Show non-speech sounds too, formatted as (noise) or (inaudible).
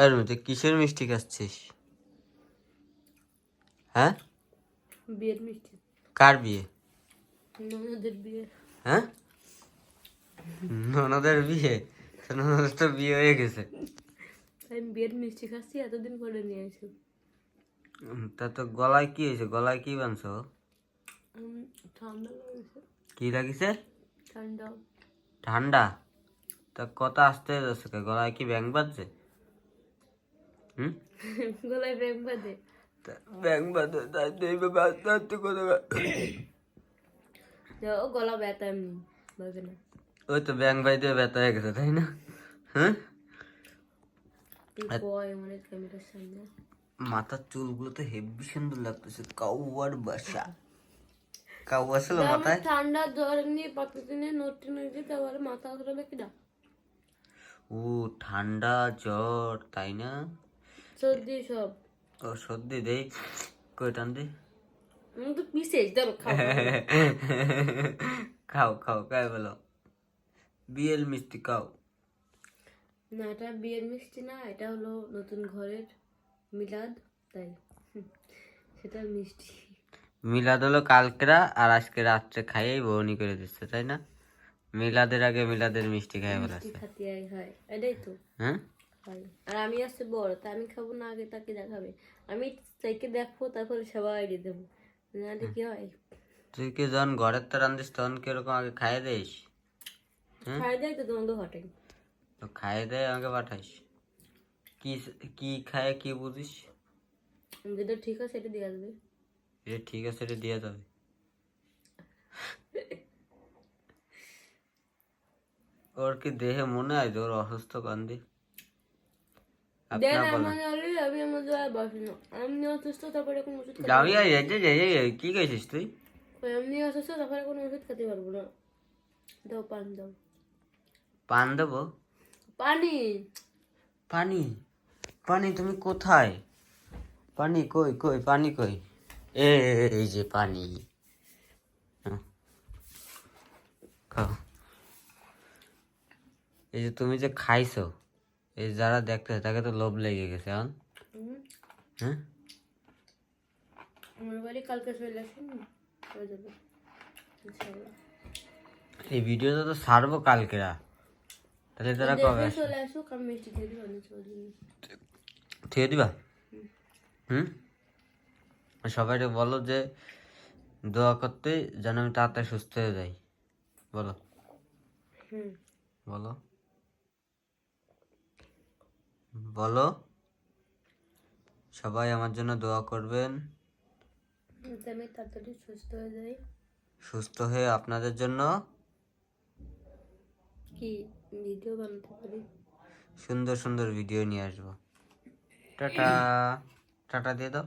আর তুই কিসের মিষ্টি খাচ্ছিস? হ্যাঁ? বিয়ের মিষ্টি। কার বিয়ে? ননদের বিয়ে। হ্যাঁ? ননদের বিয়ে? ননদের তো বিয়ে হয়ে গেছে। আমি বিয়ের মিষ্টি খাচ্ছি এতদিন পরে নিয়ে আসি। তা তো গলায় কি হয়েছে? গলায় কি বানছো? ঠান্ডা লাগছে। কি লাগিছে? ঠান্ডা। ঠান্ডা? তা কথা আসতে যাচ্ছে? গলায় কি ব্যাং বাজছে? গলায় ব্যাগ বাঁধে। ব্যাং বাজে তাই তো এইভাবে আস্তে আস্তে কথা যাও গলা ব্যথা এমনি বাজে না। ওই তো ব্যাং বাই ব্যথা হয়ে গেছে তাই না? হ্যাঁ তুই কয় মানে ক্যামেরার সামনে? মাথার চুলগুলো তো হেভি সুন্দর লাগতেছে কাউয়ার বাসা। মাথায়? ঠান্ডা জ্বর নিয়ে নোট তারপরে মাথা ঘুরাবে কিনা ও ঠান্ডা জ্বর তাই না? সর্দি সব। ও সর্দি দেই। কই টান দে? আমি তো পিসেস ধরো খাও। (laughs) খাও খাও কাই বলো। বিয়েল মিষ্টি খাও। না এটা বিয়ের মিষ্টি না এটা হলো নতুন ঘরের মিলাদ তাই। সেটা মিষ্টি। মিলাদ হলো কালকেরা আর আজকে রাত্রে খাইয়েই বউনি করে দিচ্ছে তাই না? মিলাদের আগে মিলাদের মিষ্টি মিষ্টি বলেছে। হয় এটাই তো। হ্যাঁ? হয় আর আমি আসছে বড় তা আমি খাব না আগে তাকে দেখাবে। আমি তাকে দেখব তারপরে সবাই দেবো। নাহলে কি হয়? তুই কি যখন ঘরের তো রান্ধিস তখন কীরকম আগে খাইয়ে দিস হুম? খাই দেয় তো তোমাদের হটাই তো খাইয়ে দেয় আমাকে পাঠাইস। কি কি খায় কি বুঝিস? যেটা ঠিক আছে সেটা দিয়ে আসবে। এটা ঠিক আছে এটা দিয়ে যাবে। (laughs) ওর কি দেহে মনে হয় যে ওর অসুস্থ কান্দি? কি কইছিস তুই? এমনি অসুস্থ তারপরে কোনো ওষুধ খেতে পারব না। দাও পান দাও। পান দেবো? পানি। পানি? পানি তুমি কোথায়? পানি কই কই পানি কই? এ এই যে পানি। হ্যাঁ। খাও। এই যে তুমি যে খাইছো এই যারা দেখতেছে তাকে তো লোভ লেগে গেছে এখন হ্যাঁ। এই ভিডিওটা তো ছাড়বো কালকেরা। তাহলে তারা কবে খেয়ে দিব হুম। সবাইকে বলো যে দোয়া করতে যেন আমি তাড়াতাড়ি সুস্থ হয়ে যাই। বলো। হুম। বলো। বলো। সবাই আমার জন্য দোয়া করবেন। আমি তাড়াতাড়ি সুস্থ হয়ে যাই। সুস্থ হয়ে আপনাদের জন্য? কি ভিডিও বানাতে পারি? সুন্দর সুন্দর ভিডিও নিয়ে আসব। টাটা। টাটা দিয়ে দাও।